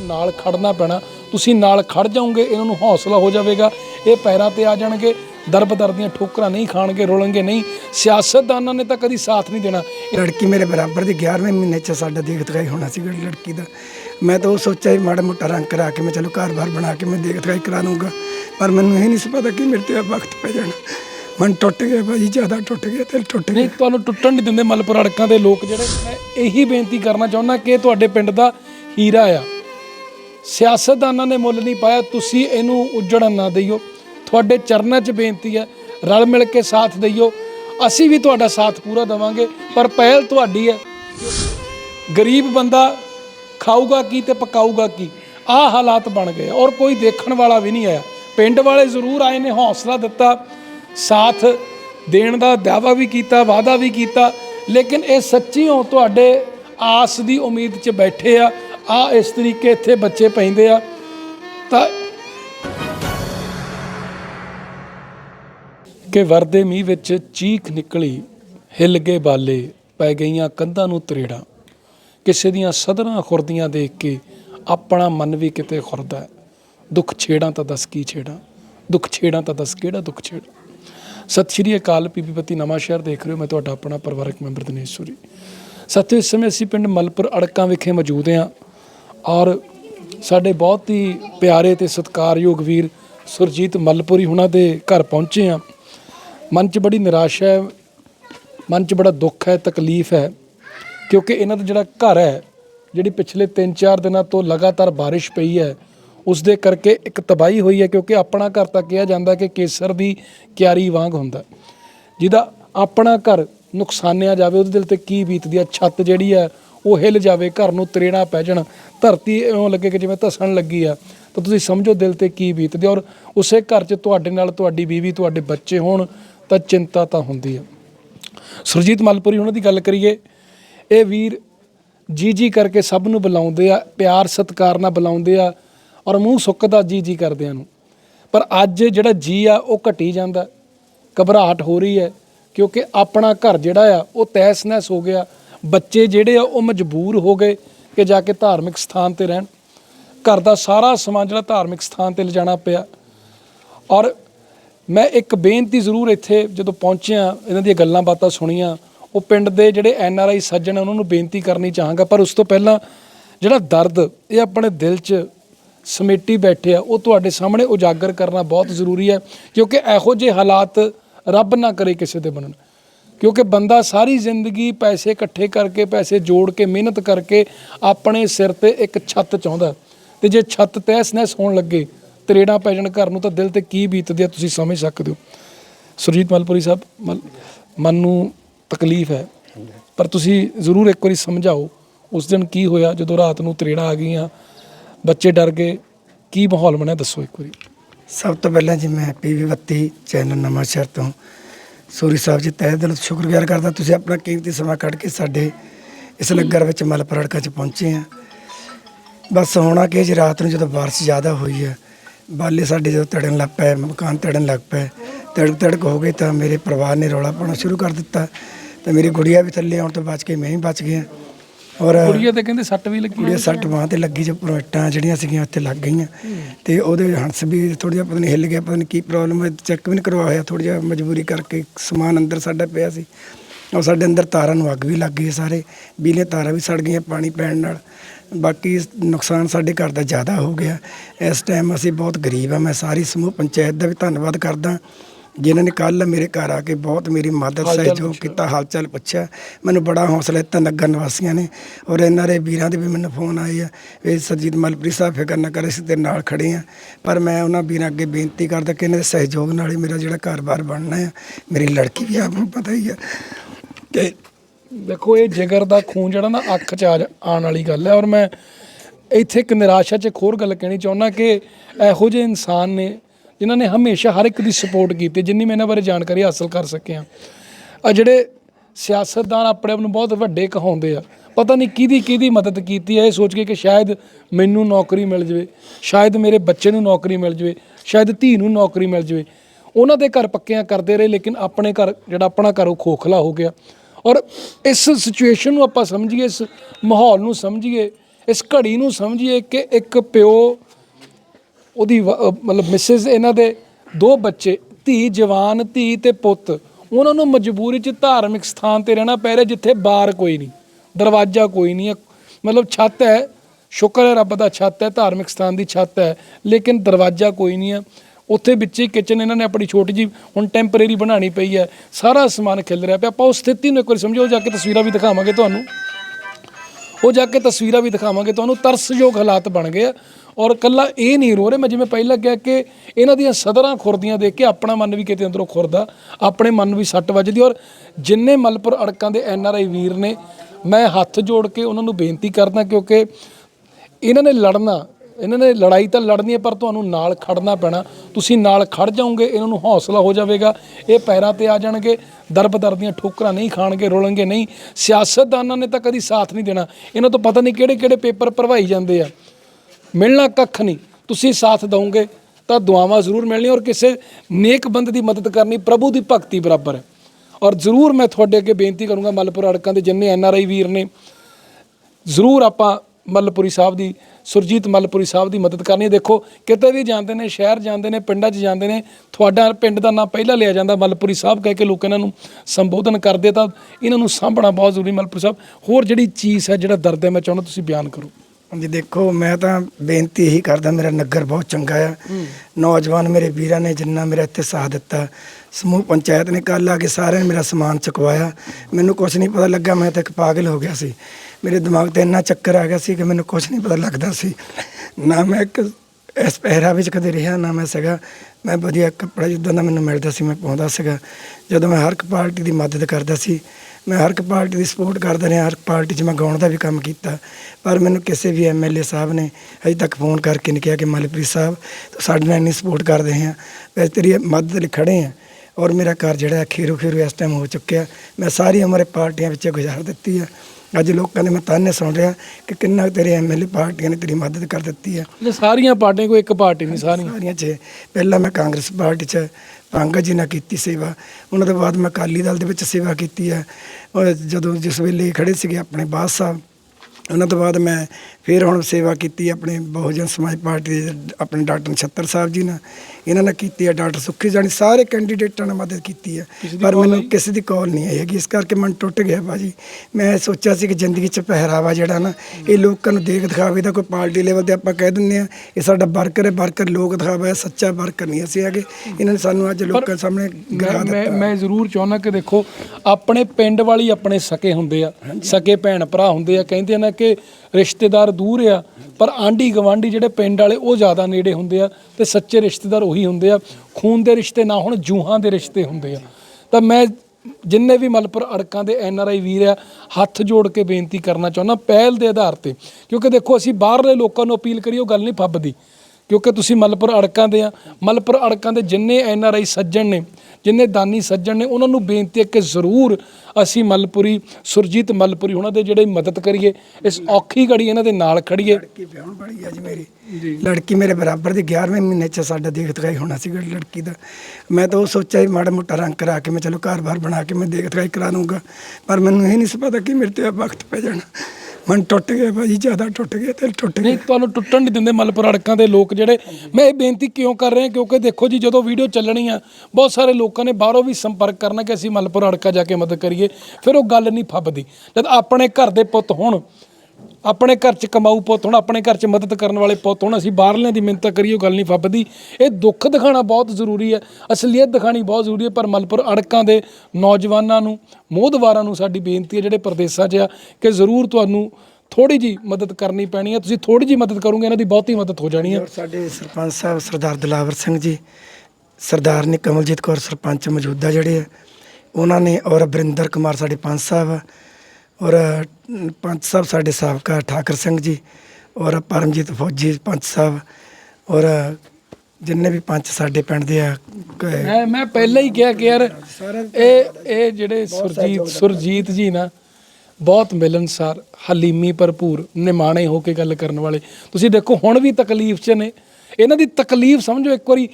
ਨਾਲ ਖੜਨਾ ਪੈਣਾ। ਤੁਸੀਂ ਨਾਲ ਖੜ ਜਾਓਗੇ ਇਹਨਾਂ ਨੂੰ ਹੌਸਲਾ ਹੋ ਜਾਵੇਗਾ। ਇਹ ਪੈਰਾਂ ਤੇ ਆ ਜਾਣਗੇ ਦਰਬਦਰ ਦੀਆਂ ਠੋਕਰਾਂ ਨਹੀਂ ਖਾਣਗੇ ਰੋਲਣਗੇ ਨਹੀਂ। ਸਿਆਸਤਦਾਨਾਂ ਨੇ ਤਾਂ ਕਦੀ ਸਾਥ ਨਹੀਂ ਦੇਣਾ। ਲੜਕੀ ਮੇਰੇ ਬਰਾਬਰ ਦੀ 11ਵੇਂ ਮਹੀਨੇ 'ਚ ਸਾਡਾ ਦੇਖ ਦਿਖਾਈ ਹੋਣਾ ਸੀ ਲੜਕੀ ਦਾ। ਮੈਂ ਤਾਂ ਉਹ ਸੋਚਿਆ ਵੀ ਮਾੜਾ ਮੋਟਾ ਰੰਗ ਕਰਾ ਕੇ ਮੈਂ ਚਲੋ ਘਰ-ਬਾਰ ਬਣਾ ਕੇ ਮੈਂ ਦੇਖ ਦਿਖਾਈ ਕਰਾ ਲੂੰਗਾ ਪਰ ਮੈਨੂੰ ਇਹ ਨਹੀਂ ਸੀ ਪਤਾ ਕਿ ਮੇਰੇ ਤੇ ਵਕਤ ਪੈ ਜਾਣਾ। ਮਨ ਟੁੱਟ ਗਿਆ ਭਾਜੀ ਜ਼ਿਆਦਾ ਟੁੱਟ ਗਿਆ ਦਿਲ ਟੁੱਟ ਗਿਆ। ਨਹੀਂ ਤੁਹਾਨੂੰ ਟੁੱਟਣ ਨਹੀਂ ਦਿੰਦੇ ਮਲਪੁਰ ਅੜਕਾਂ ਦੇ ਲੋਕ ਜਿਹੜੇ ਮੈਂ ਇਹੀ ਬੇਨਤੀ ਕਰਨਾ ਚਾਹੁੰਦਾ ਕਿ ਇਹ ਤੁਹਾਡੇ ਪਿੰਡ ਦਾ ਹੀਰਾ ਆ। ਸਿਆਸਤਦਾਨਾਂ ਨੇ ਮੁੱਲ ਨਹੀਂ ਪਾਇਆ ਤੁਸੀਂ ਇਹਨੂੰ ਉਜੜਨ ਨਾ ਦਿਓ ਤੁਹਾਡੇ ਚਰਨਾਂ 'ਚ ਬੇਨਤੀ ਹੈ ਰਲ ਮਿਲ ਕੇ ਸਾਥ ਦਿਓ ਅਸੀਂ ਵੀ ਤੁਹਾਡਾ ਸਾਥ ਪੂਰਾ ਦੇਵਾਂਗੇ ਪਰ ਪਹਿਲ ਤੁਹਾਡੀ ਹੈ। ਗਰੀਬ ਬੰਦਾ ਖਾਊਗਾ ਕੀ ਤੇ ਪਕਾਊਗਾ ਕੀ? ਆਹ ਹਾਲਾਤ ਬਣ ਗਏ ਔਰ ਕੋਈ ਦੇਖਣ ਵਾਲਾ ਵੀ ਨਹੀਂ ਆਇਆ। ਪਿੰਡ ਵਾਲੇ ਜ਼ਰੂਰ ਆਏ ਨੇ ਹੌਸਲਾ ਦਿੱਤਾ। ਸਾਥ ਦੇਣ ਦਾ, ਦਾਅਵਾ ਵੀ ਕੀਤਾ, ਵਾਅਦਾ ਵੀ ਕੀਤਾ, ਲੇਕਿਨ ਇਹ ਸੱਚੀਓ ਤੁਹਾਡੇ ਆਸ ਦੀ ਉਮੀਦ 'ਚ ਬੈਠੇ ਆ ਆ ਇਸ ਤਰੀਕੇ ਇੱਥੇ ਬੱਚੇ ਪੈਂਦੇ ਆ, ਤਾਂ ਕਿ ਵਰਦੇ ਮੀਂਹ ਵਿੱਚ ਚੀਖ ਨਿਕਲੀ, ਹਿੱਲ ਗਏ ਬਾਲੇ, ਪੈ ਗਈਆਂ ਕੰਧਾਂ ਨੂੰ ਤਰੇੜਾਂ। ਕਿਸੇ ਦੀਆਂ ਸਦਰਾਂ ਖੁਰਦੀਆਂ ਦੇਖ ਕੇ ਆਪਣਾ ਮਨ ਵੀ ਕਿਤੇ ਖੁਰਦਾ ਦੁੱਖ ਛੇੜਾਂ ਤਾਂ ਦੱਸ ਕੀ ਛੇੜਾਂ? ਦੁੱਖ ਛੇੜਾਂ ਤਾਂ ਦੱਸ ਕਿਹੜਾ ਦੁੱਖ ਛੇੜਾਂ? ਸਤਿ ਸ਼੍ਰੀ ਅਕਾਲ ਪੀਪੀਪਤੀ ਨਵਾਂ ਸ਼ਹਿਰ ਦੇਖ ਰਹੇ ਹੋ। ਮੈਂ ਤੁਹਾਡਾ ਆਪਣਾ ਪਰਿਵਾਰਕ ਮੈਂਬਰ ਦਿਨੇਸ਼ ਸੂਰੀ। ਸਾਥੀਓ ਇਸ ਸਮੇਂ ਅਸੀਂ ਪਿੰਡ ਮਲਪੁਰ ਅੜਕਾਂ ਵਿਖੇ ਮੌਜੂਦ ਹਾਂ ਔਰ ਸਾਡੇ ਬਹੁਤ ਹੀ ਪਿਆਰੇ ਤੇ ਸਤਿਕਾਰਯੋਗ ਵੀਰ ਸੁਰਜੀਤ ਮਲਪੁਰੀ ਹੁਣਾਂ ਦੇ ਘਰ ਪਹੁੰਚੇ ਹਾਂ। ਮਨ 'ਚ ਬੜੀ ਨਿਰਾਸ਼ਾ ਹੈ, ਮਨ 'ਚ ਬੜਾ ਦੁੱਖ ਹੈ, ਤਕਲੀਫ ਹੈ, ਕਿਉਂਕਿ ਇਹਨਾਂ ਦਾ ਜਿਹੜਾ ਘਰ ਹੈ, ਜਿਹੜੀ ਪਿਛਲੇ 3-4 ਦਿਨਾਂ ਤੋਂ ਲਗਾਤਾਰ ਬਾਰਿਸ਼ ਪਈ ਹੈ ਉਸ ਦੇ ਕਰਕੇ ਇੱਕ ਤਬਾਹੀ ਹੋਈ ਹੈ ਕਿਉਂਕਿ ਆਪਣਾ ਘਰ ਤਾਂ ਕਿਹਾ ਜਾਂਦਾ ਕਿ ਕੇਸਰ ਦੀ ਕਿਆਰੀ ਵਾਂਗ ਹੁੰਦਾ ਜਿਹਦਾ ਆਪਣਾ ਘਰ ਨੁਕਸਾਨਿਆ ਜਾਵੇ, ਉਹਦੇ ਦਿਲ ਤੇ ਕੀ ਬੀਤਦੀ ਆ ਛੱਤ ਜਿਹੜੀ ਆ ਉਹ ਹਿੱਲ ਜਾਵੇ, ਘਰ ਨੂੰ ਤਰੇੜਾ ਪੈ ਜਾਣ, ਧਰਤੀ ਇਉਂ ਲੱਗੇ ਕਿ ਜਿਵੇਂ ਧਸਣ ਲੱਗੀ ਆ ਤਾਂ ਤੁਸੀਂ ਸਮਝੋ ਦਿਲ ਤੇ ਕੀ ਬੀਤਦੀ ਔਰ ਉਸੇ ਘਰ 'ਚ ਤੁਹਾਡੇ ਨਾਲ ਤੁਹਾਡੀ ਬੀਵੀ, ਤੁਹਾਡੇ ਬੱਚੇ ਹੋਣ, ਤਾਂ ਚਿੰਤਾ ਤਾਂ ਹੁੰਦੀ ਆ ਸੁਰਜੀਤ ਮਲਪੁਰੀ, ਉਹਨਾਂ ਦੀ ਗੱਲ ਕਰੀਏ, ਇਹ ਵੀਰ ਜੀ ਜੀ ਕਰਕੇ ਸਭ ਨੂੰ ਬੁਲਾਉਂਦੇ ਆ, ਪਿਆਰ, ਸਤਿਕਾਰ ਨਾਲ ਬੁਲਾਉਂਦੇ ਆ ਔਰ ਮੂੰਹ ਸੁੱਕਦਾ ਜੀ ਜੀ ਕਰਦਿਆਂ ਨੂੰ। ਪਰ ਅੱਜ ਜਿਹੜਾ ਜੀ ਆ ਉਹ ਘਟੀ ਜਾਂਦਾ। ਘਬਰਾਹਟ ਹੋ ਰਹੀ ਹੈ ਕਿਉਂਕਿ ਆਪਣਾ ਘਰ ਜਿਹੜਾ ਆ ਉਹ ਤਹਿਸ ਨਹਿਸ ਹੋ ਗਿਆ। ਬੱਚੇ ਜਿਹੜੇ ਆ ਉਹ ਮਜਬੂਰ ਹੋ ਗਏ ਕਿ ਜਾ ਕੇ ਧਾਰਮਿਕ ਸਥਾਨ ਤੇ ਰਹਿਣ। ਘਰ ਦਾ ਸਾਰਾ ਸਮਾਨ ਜਿਹੜਾ ਧਾਰਮਿਕ ਸਥਾਨ ਤੇ ਲਿਜਾਣਾ ਪਿਆ। ਔਰ ਮੈਂ ਇੱਕ ਬੇਨਤੀ ਜ਼ਰੂਰ ਇੱਥੇ ਜਦੋਂ ਪਹੁੰਚਿਆ ਇਹਨਾਂ ਦੀਆਂ ਗੱਲਾਂ ਬਾਤਾਂ ਸੁਣੀਆਂ ਉਹ ਪਿੰਡ ਦੇ ਜਿਹੜੇ ਐਨ ਆਰ ਆਈ ਸੱਜਣ ਆ, ਉਹਨਾਂ ਨੂੰ ਬੇਨਤੀ ਕਰਨੀ ਚਾਹਾਂਗਾ। ਪਰ ਉਸ ਤੋਂ ਪਹਿਲਾਂ ਜਿਹੜਾ ਦਰਦ ਇਹ ਆਪਣੇ ਦਿਲ 'ਚ ਸਮੇਟੀ ਬੈਠੇ ਆ, ਉਹ ਤੁਹਾਡੇ ਸਾਹਮਣੇ ਉਜਾਗਰ ਕਰਨਾ ਬਹੁਤ ਜ਼ਰੂਰੀ ਹੈ, ਕਿਉਂਕਿ ਇਹੋ ਜਿਹੇ ਹਾਲਾਤ ਰੱਬ ਨਾ ਕਰੇ ਕਿਸੇ ਦੇ ਬਣਨ। ਕਿਉਂਕਿ ਬੰਦਾ ਸਾਰੀ ਜ਼ਿੰਦਗੀ ਪੈਸੇ ਇਕੱਠੇ ਕਰਕੇ, ਪੈਸੇ ਜੋੜ ਕੇ, ਮਿਹਨਤ ਕਰਕੇ ਆਪਣੇ ਸਿਰ ਤੇ ਇੱਕ ਛੱਤ ਚਾਹੁੰਦਾ ਤੇ ਜੇ ਛੱਤ ਤਹਿਸ ਨਹਿਸ ਹੋਣ ਲੱਗੇ, ਤਰੇੜਾਂ ਪੈ ਜਾਣ ਘਰ ਨੂੰ, ਤਾਂ ਦਿਲ ਤੇ ਕੀ ਬੀਤਦੀ ਆ ਤੁਸੀਂ ਸਮਝ ਸਕਦੇ ਹੋ। ਸੁਰਜੀਤ ਮਲਪੁਰੀ ਸਾਹਿਬ ਮਨ- ਮਨ ਨੂੰ ਤਕਲੀਫ ਹੈ, ਪਰ ਤੁਸੀਂ ਜ਼ਰੂਰ ਇੱਕ ਵਾਰੀ ਸਮਝਾਓ, ਉਸ ਦਿਨ ਕੀ ਹੋਇਆ ਜਦੋਂ ਰਾਤ ਨੂੰ ਤਰੇੜਾਂ ਆ ਗਈਆਂ ਬੱਚੇ ਡਰ ਗਏ। ਕੀ ਮਾਹੌਲ ਬਣਿਆ ਦੱਸੋ ਇੱਕ ਵਾਰੀ। ਸਭ ਤੋਂ ਪਹਿਲਾਂ ਜੀ ਮੈਂ ਪੀਵੀ ਬੱਤੀ ਚੈਨਲ ਨਵਾਂਸ਼ਹਿਰ ਤੋਂ ਸੂਰੀ ਸਾਹਿਬ ਜੀ ਤਹਿ ਦਿਲੋਂ ਸ਼ੁਕਰਗੁਜ਼ਾਰ ਕਰਦਾ ਤੁਸੀਂ ਆਪਣਾ ਕੀਮਤੀ ਸਮਾਂ ਕੱਢ ਕੇ ਸਾਡੇ ਇਸ ਲੰਗਰ ਵਿੱਚ ਮਲਪਰੜਕਾ ਚ ਪਹੁੰਚੇ ਆ। ਬਸ ਹੋਣਾ ਕਿ ਜੀ ਰਾਤ ਨੂੰ ਜਦੋਂ ਬਾਰਿਸ਼ ਜ਼ਿਆਦਾ ਹੋਈ ਹੈ ਬਾਲੇ ਸਾਡੇ ਜਦੋਂ ਤੜਨ ਲੱਗ ਪਏ, ਮਕਾਨ ਤੜਨ ਲੱਗ ਪਏ, ਤੜਕ ਤੜਕ ਹੋ ਗਈ ਤਾਂ ਮੇਰੇ ਪਰਿਵਾਰ ਨੇ ਰੌਲਾ ਪਾਉਣਾ ਸ਼ੁਰੂ ਕਰ ਦਿੱਤਾ ਤੇ ਮੇਰੀ ਗੁੜੀਆ ਵੀ ਥੱਲੇ ਆਉਣ ਤੋਂ ਬਚ ਕੇ ਮੈਂ ਹੀ ਬਚ ਗਿਆ। ਔਰ ਕੁੜੀਆਂ ਤੇ ਕਹਿੰਦੇ ਸੱਟ ਵੀ ਲੱਗੀ ਕੁੜੀਆਂ ਸੱਟ ਬਾਂਹ ਤੇ ਲੱਗੀ ਜੋ ਇੱਟਾਂ ਜਿਹੜੀਆਂ ਸੀਗੀਆਂ ਉੱਥੇ ਲੱਗ ਗਈਆਂ। ਤੇ ਉਹਦੇ ਹੰਸ ਵੀ ਥੋੜਾ ਜਿਹਾ ਪਤਾ ਨਹੀਂ ਹਿੱਲ ਗਿਆ ਪਤਾ ਨਹੀਂ ਕੀ ਪ੍ਰੋਬਲਮ ਹੈ ਚੈੱਕ ਵੀ ਨਹੀਂ ਕਰਵਾਇਆ ਹੋਇਆ ਥੋੜਾ ਜਿਹਾ ਮਜਬੂਰੀ ਕਰਕੇ ਸਮਾਨ ਅੰਦਰ ਸਾਡਾ ਪਿਆ ਸੀ। ਔਰ ਸਾਡੇ ਅੰਦਰ ਤਾਰਾਂ ਨੂੰ ਅੱਗ ਵੀ ਲੱਗ ਗਈ ਸਾਰੇ ਬਿਜਲੀ ਤਾਰਾਂ ਵੀ ਸੜ ਗਈਆਂ ਪਾਣੀ ਪੈਣ ਨਾਲ। ਬਾਕੀ ਨੁਕਸਾਨ ਸਾਡੇ ਘਰ ਦਾ ਜ਼ਿਆਦਾ ਹੋ ਗਿਆ। ਇਸ ਟਾਈਮ ਅਸੀਂ ਬਹੁਤ ਗਰੀਬ ਆ ਮੈਂ ਸਾਰੀ ਸਮੂਹ ਪੰਚਾਇਤ ਦਾ ਵੀ ਧੰਨਵਾਦ ਕਰਦਾ। ਜਿਨ੍ਹਾਂ ਨੇ ਕੱਲ ਮੇਰੇ ਘਰ ਆ ਕੇ ਬਹੁਤ ਮੇਰੀ ਮਦਦ ਸਹਿਯੋਗ ਕੀਤਾ ਹਾਲ ਚਾਲ ਪੁੱਛਿਆ। ਮੈਨੂੰ ਬੜਾ ਹੌਸਲਾ ਦਿੱਤਾ ਨਗਰ ਨਿਵਾਸੀਆਂ ਨੇ ਔਰ ਇਹਨਾਂ ਦੇ ਵੀਰਾਂ ਦੇ ਵੀ ਮੈਨੂੰ ਫੋਨ ਆਏ ਆ ਵੀ ਸਰਜੀਤ ਮਲਪ੍ਰੀਤ ਸਾਹਿਬ ਫਿਕਰ ਨਾ ਕਰੇ ਅਸੀਂ ਤੇਰੇ ਨਾਲ ਖੜੇ ਆ। ਪਰ ਮੈਂ ਉਹਨਾਂ ਵੀਰਾਂ ਅੱਗੇ ਬੇਨਤੀ ਕਰਦਾ ਕਿ ਇਹਨਾਂ ਦੇ ਸਹਿਯੋਗ ਨਾਲ ਹੀ ਮੇਰਾ ਜਿਹੜਾ ਘਰ-ਬਾਰ ਬਣਨਾ ਆ ਮੇਰੀ ਲੜਕੀ ਵੀ ਆਪ ਨੂੰ ਪਤਾ ਹੀ ਆ। ਕਿ ਦੇਖੋ ਇਹ ਜਿਗਰ ਦਾ ਖੂਨ ਜਿਹੜਾ ਨਾ ਅੱਖ 'ਚ ਆ ਆਉਣ ਵਾਲੀ ਗੱਲ ਹੈ ਔਰ ਮੈਂ ਇੱਥੇ ਇੱਕ ਨਿਰਾਸ਼ਾ 'ਚ ਇੱਕ ਹੋਰ ਗੱਲ ਕਹਿਣੀ ਚਾਹੁੰਦਾ ਕਿ ਇਹੋ ਜਿਹੇ ਇਨਸਾਨ ਨੇ ਜਿਨ੍ਹਾਂ ਨੇ ਹਮੇਸ਼ਾ ਹਰ ਇੱਕ ਦੀ ਸਪੋਰਟ ਕੀਤੀ, ਜਿੰਨੀ ਮੈਂ ਇਹਨਾਂ ਬਾਰੇ ਜਾਣਕਾਰੀ ਹਾਸਲ ਕਰ ਸਕਿਆ। ਆ ਜਿਹੜੇ ਸਿਆਸਤਦਾਨ ਆਪਣੇ ਆਪ ਨੂੰ ਬਹੁਤ ਵੱਡੇ ਕਹਾਉਂਦੇ ਆ, ਪਤਾ ਨਹੀਂ ਕਿਹਦੀ ਕਿਹਦੀ ਮਦਦ ਕੀਤੀ ਹੈ ਇਹ ਸੋਚ ਕੇ ਕਿ ਸ਼ਾਇਦ ਮੈਨੂੰ ਨੌਕਰੀ ਮਿਲ ਜਵੇ, ਸ਼ਾਇਦ ਮੇਰੇ ਬੱਚੇ ਨੂੰ ਨੌਕਰੀ ਮਿਲ ਜਵੇ, ਸ਼ਾਇਦ ਧੀ ਨੂੰ ਨੌਕਰੀ ਮਿਲ ਜਵੇ। ਉਹਨਾਂ ਦੇ ਘਰ ਪੱਕਿਆਂ ਕਰਦੇ ਰਹੇ, ਲੇਕਿਨ ਆਪਣੇ ਘਰ ਜਿਹੜਾ ਆਪਣਾ ਘਰ ਉਹ ਖੋਖਲਾ ਹੋ ਗਿਆ। ਔਰ ਇਸ ਸਿਚੁਏਸ਼ਨ ਨੂੰ ਆਪਾਂ ਸਮਝੀਏ, ਇਸ ਮਾਹੌਲ ਨੂੰ ਸਮਝੀਏ, ਇਸ ਘੜੀ ਨੂੰ ਸਮਝੀਏ ਕਿ ਇੱਕ ਪਿਓ ਉਹਦੀ ਵ- ਮਤਲਬ ਮਿਸਿਸ ਇਹਨਾਂ ਦੇ ਦੋ ਬੱਚੇ, ਧੀ, ਜਵਾਨ, ਧੀ ਤੇ ਪੁੱਤ, ਉਹਨਾਂ ਨੂੰ ਮਜਬੂਰੀ 'ਚ ਧਾਰਮਿਕ ਸਥਾਨ ਤੇ ਰਹਿਣਾ ਪੈ ਰਿਹਾ ਜਿੱਥੇ ਬਾਰ ਕੋਈ ਨਹੀਂ, ਦਰਵਾਜ਼ਾ ਕੋਈ ਨਹੀਂ ਹੈ। ਮਤਲਬ ਛੱਤ ਹੈ, ਸ਼ੁਕਰ ਹੈ ਰੱਬ ਦਾ ਛੱਤ ਹੈ, ਧਾਰਮਿਕ ਸਥਾਨ ਦੀ ਛੱਤ ਹੈ, ਲੇਕਿਨ ਦਰਵਾਜ਼ਾ ਕੋਈ ਨਹੀਂ ਹੈ। ਉੱਥੇ ਵਿੱਚ ਹੀ ਕਿਚਨ ਇਹਨਾਂ ਨੇ ਆਪਣੀ ਛੋਟੀ ਜੀ ਹੁਣ ਟੈਂਪਰੇਰੀ ਬਣਾਣੀ ਪਈ ਹੈ। ਸਾਰਾ ਸਮਾਨ ਖਿਲ ਰਿਹਾ ਪਿਆ। ਆਪਾਂ ਉਸ ਸਥਿਤੀ ਨੂੰ ਇੱਕ ਵਾਰੀ ਸਮਝੋ ਜਾ ਕੇ ਤਸਵੀਰਾਂ ਵੀ ਦਿਖਾਵਾਂਗੇ ਤੁਹਾਨੂੰ। ਉਹ ਜਾ ਕੇ ਤਸਵੀਰਾਂ ਵੀ ਦਿਖਾਵਾਂਗੇ। ਤੁਹਾਨੂੰ ਤਰਸਯੋਗ ਹਾਲਾਤ ਬਣ ਗਏ ਆ। ਔਰ ਕੱਲਾ ਇਹ ਨਹੀਂ ਰੋ ਰਹੇ, ਮੈਂ ਜਿਵੇਂ ਪਹਿਲਾਂ ਕਿਹਾ ਕਿ ਇਹਨਾਂ ਦੀਆਂ ਸਦਰਾਂ ਖੁਰਦੀਆਂ ਦੇਖ ਕੇ ਆਪਣਾ ਮਨ ਵੀ ਕਿਤੇ ਅੰਦਰੋਂ ਖੁਰਦਾ, ਆਪਣੇ ਮਨ ਨੂੰ ਵੀ ਸੱਟ ਵੱਜਦੀ ਔਰ ਜਿੰਨੇ ਮਲਪੁਰ ਅੜਕਾਂ ਦੇ ਐਨ ਆਰ ਆਈ ਵੀਰ ਨੇ, ਮੈਂ ਹੱਥ ਜੋੜ ਕੇ ਉਹਨਾਂ ਨੂੰ ਬੇਨਤੀ ਕਰਦਾ ਕਿਉਂਕਿ ਇਹਨਾਂ ਨੇ ਲੜਨਾ, ਇਹਨਾਂ ਨੇ ਲੜਾਈ ਤਾਂ ਲੜਨੀ ਹੈ, ਪਰ ਤੁਹਾਨੂੰ ਨਾਲ ਖੜਨਾ ਪੈਣਾ। ਤੁਸੀਂ ਨਾਲ ਖੜ ਜਾਓਗੇ, ਇਹਨਾਂ ਨੂੰ ਹੌਸਲਾ ਹੋ ਜਾਵੇਗਾ, ਇਹ ਪੈਰਾਂ ਤੇ ਆ ਜਾਣਗੇ ਦਰਬਦਰ ਦੀਆਂ ਠੋਕਰਾਂ ਨਹੀਂ ਖਾਣਗੇ, ਰੋਲਣਗੇ ਨਹੀਂ। ਸਿਆਸਤਦਾਨਾਂ ਨੇ ਤਾਂ ਕਦੀ ਸਾਥ ਨਹੀਂ ਦੇਣਾ। ਇਹਨਾਂ ਤੋਂ ਪਤਾ ਨਹੀਂ ਕਿਹੜੇ ਕਿਹੜੇ ਪੇਪਰ ਭਰਵਾਈ ਜਾਂਦੇ ਆ। ਮਿਲਣਾ ਕੱਖ ਨਹੀਂ। ਤੁਸੀਂ ਸਾਥ ਦਵੋਗੇ ਤਾਂ ਦੁਆਵਾਂ ਜ਼ਰੂਰ ਮਿਲਣੀਆਂ ਔਰ ਕਿਸੇ ਨੇਕ ਬੰਦੇ ਦੀ ਮਦਦ ਕਰਨੀ ਪ੍ਰਭੂ ਦੀ ਭਗਤੀ ਬਰਾਬਰ ਹੈ। ਔਰ ਜ਼ਰੂਰ ਮੈਂ ਤੁਹਾਡੇ ਅੱਗੇ ਬੇਨਤੀ ਕਰੂੰਗਾ ਮਲਪੁਰ ਅੜਕਾਂ ਦੇ ਜਿੰਨੇ ਐਨ ਆਰ ਆਈ ਵੀਰ ਨੇ, ਜ਼ਰੂਰ ਆਪਾਂ ਮੱਲਪੁਰੀ ਸਾਹਿਬ ਦੀ, ਸੁਰਜੀਤ ਮੱਲਪੁਰੀ ਸਾਹਿਬ ਦੀ ਮਦਦ ਕਰਨੀ ਹੈ। ਦੇਖੋ, ਕਿਤੇ ਵੀ ਜਾਂਦੇ ਨੇ, ਸ਼ਹਿਰ ਜਾਂਦੇ ਨੇ, ਪਿੰਡਾਂ 'ਚ ਜਾਂਦੇ ਨੇ, ਤੁਹਾਡਾ ਪਿੰਡ ਦਾ ਨਾਮ ਪਹਿਲਾਂ ਲਿਆ ਜਾਂਦਾ ਮੱਲਪੁਰੀ ਸਾਹਿਬ ਕਹਿ ਕੇ ਲੋਕ ਇਹਨਾਂ ਨੂੰ ਸੰਬੋਧਨ ਕਰਦੇ ਤਾਂ ਇਹਨਾਂ ਨੂੰ ਸਾਂਭਣਾ ਬਹੁਤ ਜ਼ਰੂਰੀ ਮਲਪੁਰੀ ਸਾਹਿਬ। ਹੋਰ ਜਿਹੜੀ ਚੀਜ਼ ਹੈ, ਜਿਹੜਾ ਦਰਦ ਹੈ, ਮੈਂ ਚਾਹੁੰਦਾ ਤੁਸੀਂ ਬਿਆਨ ਕਰੋ। ਹਾਂਜੀ ਦੇਖੋ ਮੈਂ ਤਾਂ ਬੇਨਤੀ ਇਹੀ ਕਰਦਾ ਮੇਰਾ ਨਗਰ ਬਹੁਤ ਚੰਗਾ ਆ। ਨੌਜਵਾਨ ਮੇਰੇ ਵੀਰਾਂ ਨੇ ਜਿੰਨਾ ਮੇਰਾ ਇੱਥੇ ਸਾਥ ਦਿੱਤਾ ਸਮੂਹ ਪੰਚਾਇਤ ਨੇ ਕੱਲ ਆ ਕੇ ਸਾਰਿਆਂ ਨੇ ਮੇਰਾ ਸਮਾਨ ਚੁਕਵਾਇਆ। ਮੈਨੂੰ ਕੁਝ ਨਹੀਂ ਪਤਾ ਲੱਗਾ ਮੈਂ ਤਾਂ ਇੱਕ ਪਾਗਲ ਹੋ ਗਿਆ ਸੀ। ਮੇਰੇ ਦਿਮਾਗ ਤੇ ਇੰਨਾ ਚੱਕਰ ਆ ਗਿਆ ਸੀ ਕਿ ਮੈਨੂੰ ਕੁਝ ਨਹੀਂ ਪਤਾ ਲੱਗਦਾ ਸੀ। ਨਾ ਮੈਂ ਇੱਕ ਇਸ ਪਹਿਰਾ ਵਿੱਚ ਕਦੇ ਰਿਹਾ ਨਾ ਮੈਂ ਸੀਗਾ। ਮੈਂ ਵਧੀਆ ਕੱਪੜਾ ਜਿੱਦਾਂ ਦਾ ਮੈਨੂੰ ਮਿਲਦਾ ਸੀ ਮੈਂ ਪਾਉਂਦਾ ਸੀਗਾ। ਜਦੋਂ ਮੈਂ ਹਰ ਇੱਕ ਪਾਰਟੀ ਦੀ ਮਦਦ ਕਰਦਾ ਸੀ ਮੈਂ ਹਰ ਇੱਕ ਪਾਰਟੀ ਦੀ ਸਪੋਰਟ ਕਰਦਾ ਰਿਹਾ ਹਰ ਇੱਕ ਪਾਰਟੀ 'ਚ ਮੈਂ ਗਾਉਣ ਦਾ ਵੀ ਕੰਮ ਕੀਤਾ। ਪਰ ਮੈਨੂੰ ਕਿਸੇ ਵੀ ਐਮਐਲਏ ਸਾਹਿਬ ਨੇ ਅਜੇ ਤੱਕ ਫੋਨ ਕਰਕੇ ਨਹੀਂ ਕਿਹਾ ਕਿ ਮਲਪ੍ਰੀਤ ਸਾਹਿਬ ਤੂੰ ਸਾਡੇ ਨਾਲ ਇੰਨੀ ਸਪੋਰਟ ਕਰਦੇ ਹਾਂ ਵੈਸੇ ਤੇਰੀ ਮਦਦ ਲਈ ਖੜੇ ਹਾਂ ਔਰ ਮੇਰਾ ਘਰ ਜਿਹੜਾ ਖੀਰੂ ਖੀਰੂ ਇਸ ਟਾਈਮ ਹੋ ਚੁੱਕਿਆ। ਮੈਂ ਸਾਰੀ ਉਮਰ ਪਾਰਟੀਆਂ ਵਿੱਚ ਗੁਜ਼ਾਰ ਦਿੱਤੀ ਹੈ ਅੱਜ ਲੋਕਾਂ ਦੇ ਮੈਂ ਤਾਨੇ ਸੁਣ ਰਿਹਾ ਕਿ ਕਿੰਨਾ ਤੇਰੇ ਐਮਐਲਏ ਪਾਰਟੀਆਂ ਨੇ ਤੇਰੀ ਮਦਦ ਕਰ ਦਿੱਤੀ ਹੈ ਸਾਰੀਆਂ ਪਾਰਟੀਆਂ ਕੋਈ ਇੱਕ ਪਾਰਟੀ ਨਹੀਂ ਸਾਰੀਆਂ। ਸਾਰੀਆਂ 'ਚ। ਪਹਿਲਾਂ ਮੈਂ ਕਾਂਗਰਸ ਪਾਰਟੀ 'ਚ ਪੰਕਜ ਜੀ ਨਾਲ ਕੀਤੀ ਸੇਵਾ। ਉਹਨਾਂ ਤੋਂ ਬਾਅਦ ਮੈਂ ਅਕਾਲੀ ਦਲ ਦੇ ਵਿੱਚ ਸੇਵਾ ਕੀਤੀ ਹੈ। ਔਰ ਜਦੋਂ ਜਿਸ ਵੇਲੇ ਖੜੇ ਸੀਗੇ ਆਪਣੇ ਬਾਦ ਸਾਹਿਬ ਉਹਨਾਂ ਤੋਂ ਬਾਅਦ ਮੈਂ ਫਿਰ ਹੁਣ ਸੇਵਾ ਕੀਤੀ ਆਪਣੇ ਬਹੁਜਨ ਸਮਾਜ ਪਾਰਟੀ ਦੇ ਆਪਣੇ ਡਾਕਟਰ ਨਛੱਤਰ ਸਾਹਿਬ ਜੀ ਨਾਲ। ਇਹਨਾਂ ਨਾਲ ਕੀਤੀ ਹੈ ਡਾਕਟਰ ਸੁੱਖੀ ਜਾਨੀ ਸਾਰੇ ਕੈਂਡੀਡੇਟਾਂ ਨਾਲ ਮਦਦ ਕੀਤੀ ਹੈ। ਪਰ ਮੈਨੂੰ ਕਿਸੇ ਦੀ ਕਾਲ ਨਹੀਂ ਆਈ ਹੈਗੀ ਇਸ ਕਰਕੇ ਮਨ ਟੁੱਟ ਗਿਆ ਬਾਜੀ ਮੈਂ ਸੋਚਿਆ ਸੀ ਕਿ ਜ਼ਿੰਦਗੀ 'ਚ ਪਹਿਰਾਵਾ ਜਿਹੜਾ ਨਾ ਇਹ ਲੋਕਾਂ ਨੂੰ ਦੇਖ ਦਿਖਾਵੇ ਦਾ ਕੋਈ ਪਾਰਟੀ ਲੈਵਲ ਤੇ ਆਪਾਂ ਕਹਿ ਦਿੰਦੇ ਆ ਇਹ ਸਾਡਾ ਵਰਕਰ ਹੈ ਵਰਕਰ ਲੋਕ ਦਿਖਾਵਾ ਹੈ ਸੱਚਾ ਵਰਕਰ ਨਹੀਂ ਅਸੀਂ ਹੈਗੇ। ਇਹਨਾਂ ਨੇ ਸਾਨੂੰ ਅੱਜ ਲੋਕਾਂ ਸਾਹਮਣੇ ਗਰਾ ਦਿੱਤਾ। ਮੈਂ ਜ਼ਰੂਰ ਚਾਹੁੰਦਾ ਕਿ ਦੇਖੋ ਆਪਣੇ ਪਿੰਡ ਵਾਲੀ ਆਪਣੇ ਸਕੇ ਹੁੰਦੇ ਆ ਸਕੇ ਭੈਣ ਭਰਾ ਹੁੰਦੇ ਆ ਕਹਿੰਦੇ ਆ ਨਾ ਕਿ ਰਿਸ਼ਤੇਦਾਰ ਦੂਰ ਆ, ਪਰ ਆਂਢੀ ਗਵਾਂਢੀ ਜਿਹੜੇ ਪਿੰਡ ਵਾਲੇ ਉਹ ਜ਼ਿਆਦਾ ਨੇੜੇ ਹੁੰਦੇ ਆ ਤੇ ਸੱਚੇ ਰਿਸ਼ਤੇਦਾਰ ਉਹੀ ਹੁੰਦੇ ਆ। ਖੂਨ ਦੇ ਰਿਸ਼ਤੇ ਨਾ ਹੁਣ ਜੂਹਾਂ ਦੇ ਰਿਸ਼ਤੇ ਹੁੰਦੇ ਆ। ਤਾਂ ਮੈਂ ਜਿੰਨੇ ਵੀ ਮਲਪੁਰ ਅੜਕਾਂ ਦੇ ਐਨ ਆਰ ਆਈ ਵੀਰ ਆ, ਹੱਥ ਜੋੜ ਕੇ ਬੇਨਤੀ ਕਰਨਾ ਚਾਹੁੰਦਾ, ਪਹਿਲ ਦੇ ਆਧਾਰ ਤੇ। ਕਿਉਂਕਿ ਦੇਖੋ, ਅਸੀਂ ਬਾਹਰਲੇ ਲੋਕਾਂ ਨੂੰ ਅਪੀਲ ਕਰੀਏ ਉਹ ਗੱਲ ਨਹੀਂ ਫੱਬਦੀ। ਕਿਉਂਕਿ ਤੁਸੀਂ ਮਲਪੁਰ ਅੜਕਾਂ ਦੇ ਆ। ਮਲਪੁਰ ਅੜਕਾਂ ਦੇ ਜਿੰਨੇ ਐਨ ਆਰ ਆਈ ਸੱਜਣ ਨੇ ਜਿੰਨੇ ਦਾਨੀ ਸੱਜਣ ਨੇ ਉਹਨਾਂ ਨੂੰ ਬੇਨਤੀ ਹੈ ਕਿ ਜ਼ਰੂਰ ਅਸੀਂ ਮਲਪੁਰੀ ਸੁਰਜੀਤ ਮਲਪੁਰੀ ਉਹਨਾਂ ਦੇ ਜਿਹੜੇ ਮਦਦ ਕਰੀਏ ਇਸ ਔਖੀ ਘੜੀ ਇਹਨਾਂ ਦੇ ਨਾਲ ਖੜੀਏ। ਲੜਕੀ ਵਿਆਹਣ ਵਾਲੀ ਆ ਜੀ ਮੇਰੀ। ਲੜਕੀ ਮੇਰੇ ਬਰਾਬਰ ਦੀ 11ਵੇਂ ਮਹੀਨੇ ਚ ਸਾਡਾ ਦੇਖ ਦਿਖਾਈ ਹੋਣਾ ਸੀਗਾ ਲੜਕੀ ਦਾ। ਮੈਂ ਤਾਂ ਉਹ ਸੋਚਿਆ ਵੀ ਮਾੜਾ ਮੋਟਾ ਰੰਗ ਕਰਾ ਕੇ ਮੈਂ ਚਲੋ ਘਰ-ਬਾਰ ਬਣਾ ਕੇ ਮੈਂ ਦੇਖ ਦਿਖਾਈ ਕਰਾ ਦੂੰਗਾ ਪਰ ਮੈਨੂੰ ਇਹ ਨਹੀਂ ਸੀ ਪਤਾ ਕਿ ਮੇਰੇ ਤੇ ਵਕਤ ਪੈ ਜਾਣਾ। ਮਨ ਟੁੱਟ ਗਿਆ ਭਾਜੀ ਜ਼ਿਆਦਾ ਟੁੱਟ ਗਿਆ ਤੇ ਟੁੱਟ ਨਹੀਂ ਗਿਆ ਤੁਹਾਨੂੰ ਟੁੱਟਣ ਨਹੀਂ ਦਿੰਦੇ ਮਲਪੁਰ ਅੜਕਾਂ ਦੇ ਲੋਕ ਜਿਹੜੇ। ਮੈਂ ਇਹ ਬੇਨਤੀ ਕਿਉਂ ਕਰ ਰਿਹਾ ਕਿਉਂਕਿ ਦੇਖੋ ਜੀ ਜਦੋਂ ਵੀਡੀਓ ਚੱਲਣੀ ਆ ਬਹੁਤ ਸਾਰੇ ਲੋਕਾਂ ਨੇ ਬਾਹਰੋਂ ਵੀ ਸੰਪਰਕ ਕਰਨਾ ਕਿ ਅਸੀਂ ਮਲਪੁਰ ਅੜਕਾ ਜਾ ਕੇ ਮਦਦ ਕਰੀਏ ਫਿਰ ਉਹ ਗੱਲ ਨਹੀਂ ਫੱਬਦੀ। ਜਦ ਆਪਣੇ ਘਰ ਦੇ ਪੁੱਤ ਹੋਣ ਆਪਣੇ ਘਰ 'ਚ ਕਮਾਊ ਪੁੱਤ ਹੋਣ ਆਪਣੇ ਘਰ 'ਚ ਮਦਦ ਕਰਨ ਵਾਲੇ ਪੁੱਤ ਹੋਣ ਅਸੀਂ ਬਾਹਰਲਿਆਂ ਦੀ ਮਿੰਨਤ ਕਰੀਏ ਉਹ ਗੱਲ ਨਹੀਂ ਫੱਬਦੀ। ਇਹ ਦੁੱਖ ਦਿਖਾਣਾ ਬਹੁਤ ਜ਼ਰੂਰੀ ਹੈ ਅਸਲੀਅਤ ਦਿਖਾਣੀ ਬਹੁਤ ਜ਼ਰੂਰੀ ਹੈ ਪਰ ਮਲਪੁਰ ਅੜਕਾਂ ਦੇ ਨੌਜਵਾਨਾਂ ਨੂੰ ਮੋਹਦਵਾਰਾਂ ਨੂੰ ਸਾਡੀ ਬੇਨਤੀ ਹੈ ਜਿਹੜੇ ਪ੍ਰਦੇਸ਼ਾਂ 'ਚ ਆ ਕਿ ਜ਼ਰੂਰ ਤੁਹਾਨੂੰ ਥੋੜੀ ਜੀ ਮਦਦ ਕਰਨੀ ਪੈਣੀ ਹੈ। ਤੁਸੀਂ ਥੋੜੀ ਜੀ ਮਦਦ ਕਰੋਗੇ ਇਹਨਾਂ ਦੀ ਬਹੁਤੀ ਮਦਦ ਹੋ ਜਾਣੀ ਹੈ। ਔਰ ਸਾਡੇ ਸਰਪੰਚ ਸਾਹਿਬ ਸਰਦਾਰ ਦਲਾਵਰ ਸਿੰਘ ਜੀ ਸਰਦਾਰ ਨੇ ਕਮਲਜੀਤ ਕੌਰ ਸਰਪੰਚ ਮੌਜੂਦਾ ਜਿਹੜੇ ਆ ਉਹਨਾਂ ਨੇ ਔਰ ਬਰਿੰਦਰ ਕੁਮਾਰ ਸਾਡੇ ਪੰਚ ਸਾਹਿਬ ਆ, ਔਰ ਪੰਚ ਸਾਹਿਬ ਸਾਡੇ ਸਾਬਕਾ ਠਾਕਰ ਸਿੰਘ ਜੀ ਔਰ ਪਰਮਜੀਤ ਫੌਜੀ ਪੰਚ ਸਾਹਿਬ ਔਰ ਜਿੰਨੇ ਵੀ ਪੰਚ ਸਾਡੇ ਪਿੰਡ ਦੇ ਆ ਮੈਂ ਮੈਂ ਪਹਿਲਾਂ ਹੀ ਕਿਹਾ ਕਿ ਯਾਰ ਇਹ ਇਹ ਜਿਹੜੇ ਸੁਰਜੀਤ ਸੁਰਜੀਤ ਜੀ ਨਾ ਬਹੁਤ ਮਿਲਨਸਾਰ ਹਲੀਮੀ ਭਰਪੂਰ ਨਿਮਾਣੇ ਹੋ ਕੇ ਗੱਲ ਕਰਨ ਵਾਲੇ। ਤੁਸੀਂ ਦੇਖੋ ਹੁਣ ਵੀ ਤਕਲੀਫ 'ਚ ਨੇ। ਇਹਨਾਂ ਦੀ ਤਕਲੀਫ ਸਮਝੋ ਇੱਕ ਵਾਰੀ